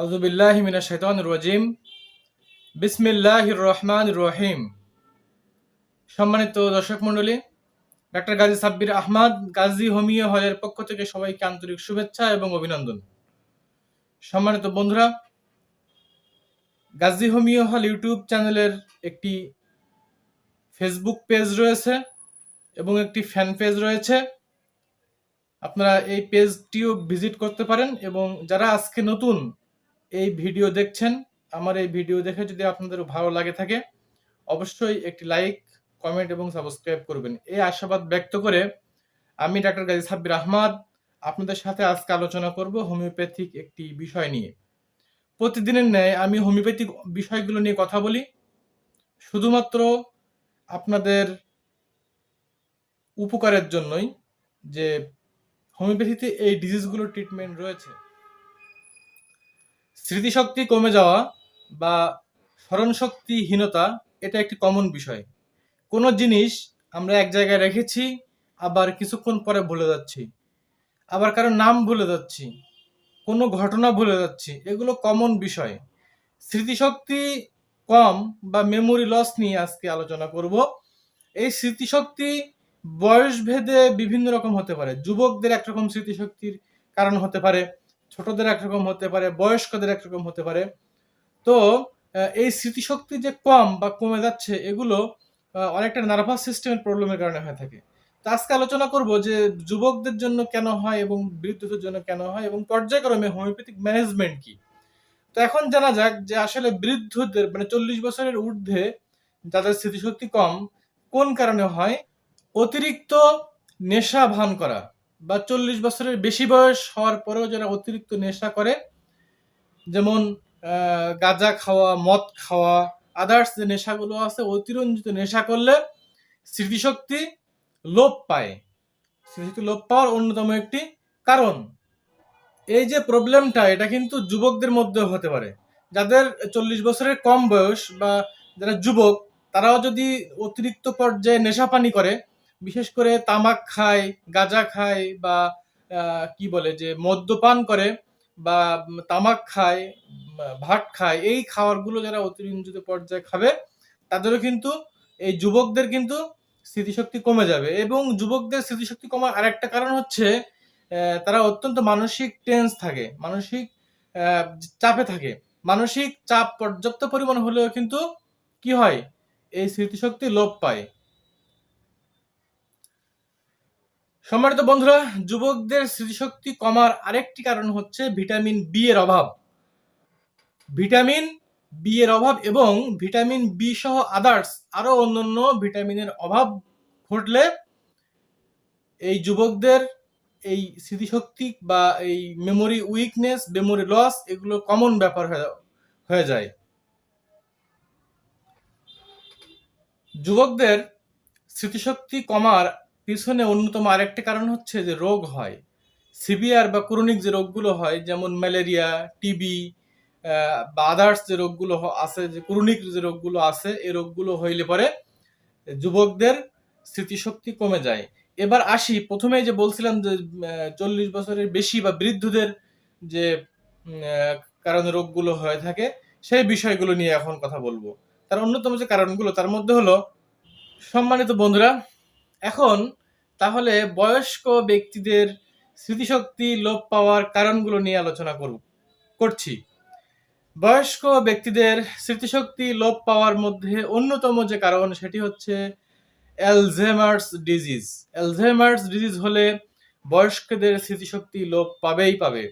আউজুবিল্লাহ মিনা শৈতান রাজিম। বিসমিল্লাহ রহমান রহিম। সম্মানিত দর্শক মণ্ডলী, ডাক্তার গাজী সাব্বির আহমদ, গাজী হোমিও হলের পক্ষ থেকে সবাইকে আন্তরিক শুভেচ্ছা এবং অভিনন্দন। সম্মানিত বন্ধুরা, গাজী হোমিও হল ইউটিউব চ্যানেলের একটি ফেসবুক পেজ রয়েছে এবং একটি ফ্যান পেজ রয়েছে। আপনারা এই পেজটিও ভিজিট করতে পারেন এবং যারা আজকে নতুন এই ভিডিও দেখছেন, আমার এই ভিডিও দেখে যদি আপনাদের ভালো লাগে থাকে, অবশ্যই একটি লাইক, কমেন্ট এবং সাবস্ক্রাইব করবেন। এই আশাবাদ ব্যক্ত করে আমি ডাক্তার গাজী সাব্বির আহমদ আপনাদের সাথে আজকে আলোচনা করব হোমিওপ্যাথিক একটি বিষয় নিয়ে। প্রতিদিনের ন্যায় আমি হোমিওপ্যাথিক বিষয়গুলো নিয়ে কথা বলি। শুধুমাত্র আপনাদের উপকারের জন্যই যে হোমিওপ্যাথিতে এই ডিজিজগুলোর ট্রিটমেন্ট রয়েছে। স্মৃতিশক্তি কমে যাওয়া বা স্মরণশক্তিহীনতা, এটা একটি কমন বিষয়। কোনো জিনিস আমরা এক জায়গায় রেখেছি, আবার কিছুক্ষণ পরে ভুলে যাচ্ছি। আবার কারও নাম ভুলে যাচ্ছি, কোনো ঘটনা ভুলে যাচ্ছি, এগুলো কমন বিষয়। স্মৃতিশক্তি কম বা মেমোরি লস নিয়ে আজকে আলোচনা করব। এই স্মৃতিশক্তি বয়স ভেদে বিভিন্ন রকম হতে পারে। যুবকদের একরকম স্মৃতিশক্তির কারণ হতে পারে। ছোটদের একরকম হতে পারে, বয়স্কদের একরকম হতে পারে। তো এই স্মৃতিশক্তি যে কম বা কমে যাচ্ছে, এগুলো অনেকটা নার্ভাস সিস্টেমের প্রবলেমের কারণে হয়ে থাকে। তো আজকে আলোচনা করব যে যুবকদের জন্য কেন হয় এবং বৃদ্ধদের জন্য কেন হয় এবং পর্যায়ক্রমে হোমিওপ্যাথিক ম্যানেজমেন্ট কি? তো এখন জানা যাক যে আসলে বৃদ্ধদের মানে চল্লিশ বছরের ঊর্ধ্বে যাদের স্মৃতিশক্তি কম, কোন কারণে হয়? অতিরিক্ত নেশা ভান করা। বা চল্লিশ বছরের বেশি বয়স হওয়ার পরেও যারা অতিরিক্ত নেশা করে, যেমন গাঁজা খাওয়া, মদ খাওয়া আদার্স যে নেশাগুলো আছে, অতিরঞ্জিত নেশা করলে স্মৃতিশক্তি লোপ পায়। স্মৃতিশক্তি লোপ পাওয়ার অন্যতম একটি কারণ। এই যে প্রবলেমটা এটা কিন্তু যুবকদের মধ্যেও হতে পারে। যাদের চল্লিশ বছরের কম বয়স বা যারা যুবক, তারাও যদি অতিরিক্ত পর্যায়ে নেশাপানি করে বিশেষ করে তামাক খায়, গাঁজা খায় বা কি বলে যে মদ্যপান করে বা তামাক খায়, ভাত খায়, এই খাবারগুলো যারা অতিরঞ্জিত পর্যায়ে খাবে, তাদেরও কিন্তু এই যুবকদের কিন্তু স্মৃতিশক্তি কমে যাবে। এবং যুবকদের স্মৃতিশক্তি কমার আরেকটা কারণ হচ্ছে তারা অত্যন্ত মানসিক টেন্স থাকে, মানসিক চাপে থাকে। মানসিক চাপ পর্যাপ্ত পরিমাণ হলেও কিন্তু কি হয়? এই স্মৃতিশক্তি লোপ পায়। সম্মানিত বন্ধুরা, যুবকদের স্মৃতিশক্তি কমার আরেকটি কারণ হচ্ছে ভিটামিন বি এর অভাব। ভিটামিন বি এর অভাব এবং ভিটামিন বি সহ আদার্স আরও অন্যান্য ভিটামিনের অভাব ঘটলে এই যুবকদের এই স্মৃতিশক্তি বা এই মেমোরি উইকনেস মেমোরি লস এগুলো কমন ব্যাপার হয়ে যায়। যুবকদের স্মৃতিশক্তি কমার পিছনে অন্যতম আরেকটি কারণ হচ্ছে যে রোগ হয়। সিভিয়ার বা ক্রনিক যে রোগগুলো হয়, যেমন ম্যালেরিয়া, টিবি বা আদার্স যে রোগগুলো আছে, যে ক্রনিক যে রোগগুলো আছে এই রোগগুলো হইলে পরে যুবকদের স্মৃতিশক্তি কমে যায়। এবার আসি প্রথমে যে বলছিলাম যে চল্লিশ বছরের বেশি বা বৃদ্ধদের যে কারণে রোগগুলো হয়ে থাকে, সেই বিষয়গুলো নিয়ে এখন কথা বলব। তার অন্যতম যে কারণগুলো, তার মধ্যে হলো, সম্মানিত বন্ধুরা এখন তাহলে বয়স্ক ব্যক্তিদের স্মৃতিশক্তি লোপ পাওয়ার কারণগুলো নিয়ে আলোচনা করব, করছি। বয়স্ক ব্যক্তিদের স্মৃতিশক্তি লোপ পাওয়ার মধ্যে অন্যতম যে কারণ সেটি হচ্ছে অ্যালঝেমার্স ডিজিজ। অ্যালঝেমার্স ডিজিজ হলে বয়স্কদের স্মৃতিশক্তি লোপ পাবেই পাবে।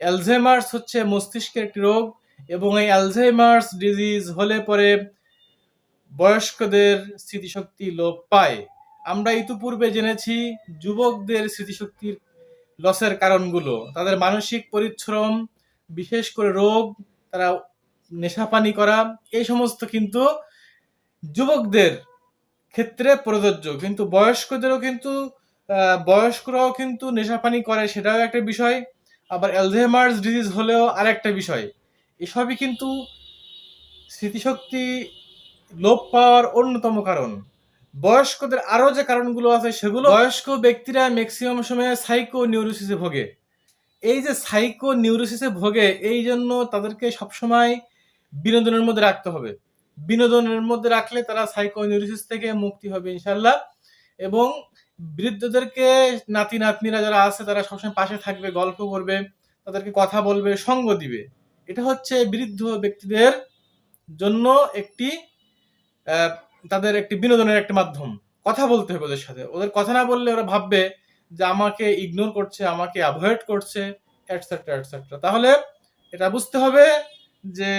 অ্যালঝেমার্স হচ্ছে মস্তিষ্কের একটি রোগ এবং এই অ্যালঝেমার্স ডিজিজ হলে পরে বয়স্কদের স্মৃতিশক্তি লোপ পায়। আমরা ইতিপূর্বে জেনেছি যুবকদের স্মৃতিশক্তির লসের কারণগুলো। তাদের মানসিক পরিশ্রম, বিশেষ করে রোগ, তারা নেশাপানি করা, এই সমস্ত কিন্তু যুবকদের ক্ষেত্রে প্রযোজ্য। কিন্তু বয়স্কদেরও কিন্তু বয়স্করাও কিন্তু নেশাপানি করে, সেটাও একটা বিষয়। আবার অ্যালঝেমার্স ডিজিজ হলেও আরেকটা বিষয়। এসবই কিন্তু স্মৃতিশক্তি লোপ পাওয়ার অন্যতম কারণ। বয়স্কদের আরও যে কারণগুলো আছে সেগুলো বয়স্ক ব্যক্তিরা ম্যাক্সিমাম সময় সাইকো নিউরোসিসে ভোগে। এই যে সাইকো নিউরোসিসে ভোগে, এই জন্য তাদেরকে সবসময় বিনোদনের মধ্যে রাখতে হবে। বিনোদনের মধ্যে রাখলে তারা সাইকো নিউরোসিস থেকে মুক্তি হবে ইনশাল্লাহ এবং বৃদ্ধদেরকে নাতি নাতনিরা যারা আছে, তারা সবসময় পাশে থাকবে, গল্প করবে, তাদেরকে কথা বলবে, সঙ্গ দিবে। এটা হচ্ছে বৃদ্ধ ব্যক্তিদের জন্য একটি তাদের একটি বিনোদনের একটি মাধ্যম। কথা বলতে হবে ওদের সাথে। ওদের কথা না বললে ওরা ভাববে যে আমাকে ইগনোর করছে, আমাকে অ্যাভয়েড করছে এটসেট্রা এটসেট্রা তাহলে এটা বুঝতে হবে যে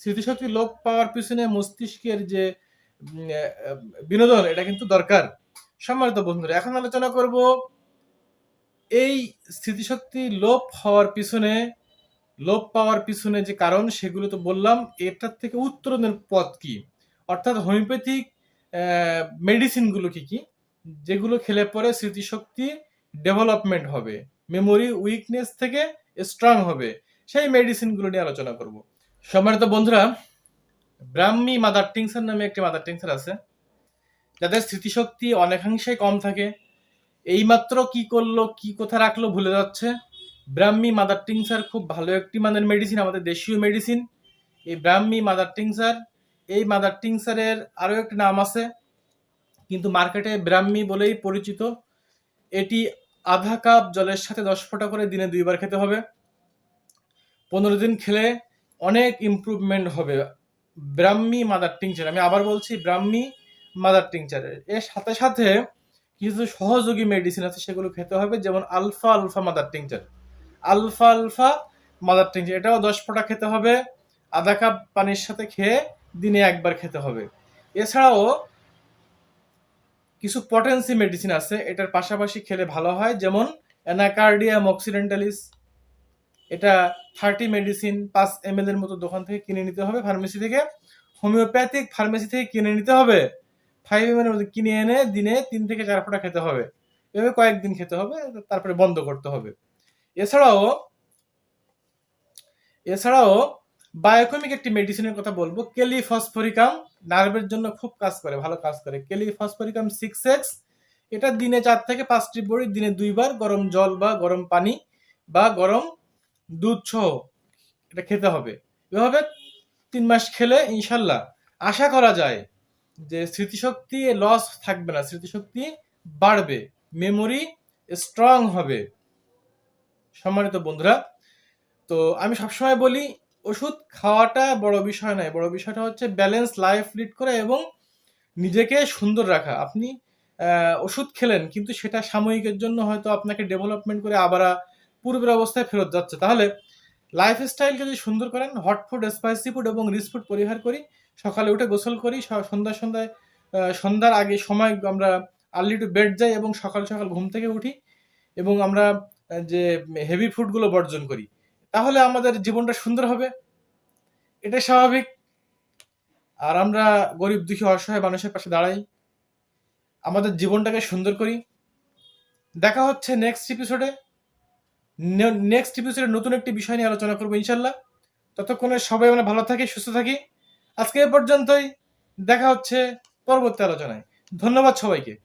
স্মৃতিশক্তি লোপ পাওয়ার পিছনে মস্তিষ্কের যে বিনোদন, এটা কিন্তু দরকার। সম্মানিত বন্ধুরা, এখন আলোচনা করব এই স্মৃতিশক্তি লোপ হওয়ার পিছনে, লোপ পাওয়ার পিছনে যে কারণ, সেগুলো তো বললাম, এটার থেকে উত্তরণের পথ কি? অর্থাৎ হোমিওপ্যাথিক মেডিসিনগুলো কি কি? যেগুলো খেলে পরে স্মৃতিশক্তি ডেভেলপমেন্ট হবে মেমোরি উইকনেস থেকে স্ট্রং হবে, সেই মেডিসিনগুলো নিয়ে আলোচনা করব। সম্মানিত বন্ধুরা, ব্রাহ্মী মাদার টিংসার নামে একটি মাদার টিংসার আছে, যাদের স্মৃতিশক্তি অনেকাংশেই কম থাকে। এইমাত্র কি করল, কি কোথায় রাখল ভুলে যাচ্ছে। ব্রাহ্মী মাদার টিংসার খুব ভালো একটি মানের মেডিসিন আমাদের দেশীয় মেডিসিন এই ব্রাহ্মী মাদার টিংসার এই মাদার টিংসারের আরও একটি নাম আছে, কিন্তু মার্কেটে ব্রাহ্মী বলেই পরিচিত। এটি আধা কাপ জলের সাথে দশ ফোঁটা করে দিনে দুইবার খেতে হবে। পনেরো দিন খেলে অনেক ইমপ্রুভমেন্ট হবে ব্রাহ্মী মাদার টিংচার আমি আবার বলছি, ব্রাহ্মী মাদার টিংচারের এর সাথে সাথে কিছু সহযোগী মেডিসিন আছে, সেগুলো খেতে হবে, যেমন alpha alpha mother tincture alpha alpha mother tincture এটাও দশ ফোঁটা খেতে হবে। আধা কাপ পানির সাথে খেয়ে দিনে একবার খেতে হবে। এছাড়াও কিছু পটেন্সি মেডিসিন আছে, এটার পাশাপাশি খেলে ভালো হয়, যেমন অ্যানাকার্ডিয়াম অক্সিডেন্টালিস এটা থার্টি মেডিসিন পাঁচ এম এর মতো দোকান থেকে কিনে নিতে হবে ফার্মেসি থেকে। হোমিওপ্যাথিক ফার্মেসি থেকে কিনে নিতে হবে ফাইভ এম এর মধ্যে কিনে এনে দিনে তিন থেকে চার ফোঁটা খেতে হবে। এভাবে কয়েকদিন খেতে হবে, তারপরে বন্ধ করতে হবে। এছাড়াও এছাড়াও বায়োকেমিক একটি মেডিসিনের কথা বলব। কেলি ফসফরিকাম নার্ভের জন্য খুব কাজ করে, ভালো কাজ করে। কেলি ফসফরিকাম সিক্স এক্স এটা দিনে চার থেকে পাঁচটি বড়ি, দিনে দুইবার গরম জল বা গরম পানি বা গরম দুধ সহ এটা খেতে হবে। এভাবে তিন মাস খেলে ইনশাল্লাহ আশা করা যায় যে স্মৃতিশক্তি লস থাকবে না, স্মৃতিশক্তি বাড়বে মেমোরি স্ট্রং হবে। সম্মানিত বন্ধুরা, তো আমি সবসময় বলি ওষুধ খাওয়াটা বড় বিষয় নয়, বড় বিষয়টা হচ্ছে ব্যালেন্স লাইফ লিড করা এবং নিজেকে সুন্দর রাখা। আপনি ওষুধ খেলেন কিন্তু সেটা সাময়িকের জন্য হয়তো আপনাকে ডেভেলপমেন্ট করে আবার পূর্বের অবস্থায় ফেরত যাচ্ছে। তাহলে লাইফ স্টাইলকে যদি সুন্দর করেন হট ফুড স্পাইসি ফুড এবং রিচ ফুড পরিহার করি, সকালে উঠে গোসল করি সন্ধ্যা সন্ধ্যায় সন্ধ্যার আগে সময় আমরা আর্লি টু বেড যাই এবং সকাল সকাল ঘুম থেকে উঠি এবং আমরা যে হেভি ফুডগুলো বর্জন করি। তাহলে আমাদের জীবনটা সুন্দর হবে। এটাই স্বাভাবিক। আর আমরা গরিব, দুঃখী, অসহায় মানুষের পাশে দাঁড়াই। আমাদের জীবনটাকে সুন্দর করি। দেখা হচ্ছে নেক্সট এপিসোডে নেক্সট এপিসোডে নতুন একটি বিষয় নিয়ে আলোচনা করব ইনশাল্লাহ। ততক্ষণে সবাই আমরা ভালো থাকি, সুস্থ থাকি। আজকে এ পর্যন্তই। দেখা হচ্ছে পরবর্তী আলোচনায়। ধন্যবাদ সবাইকে।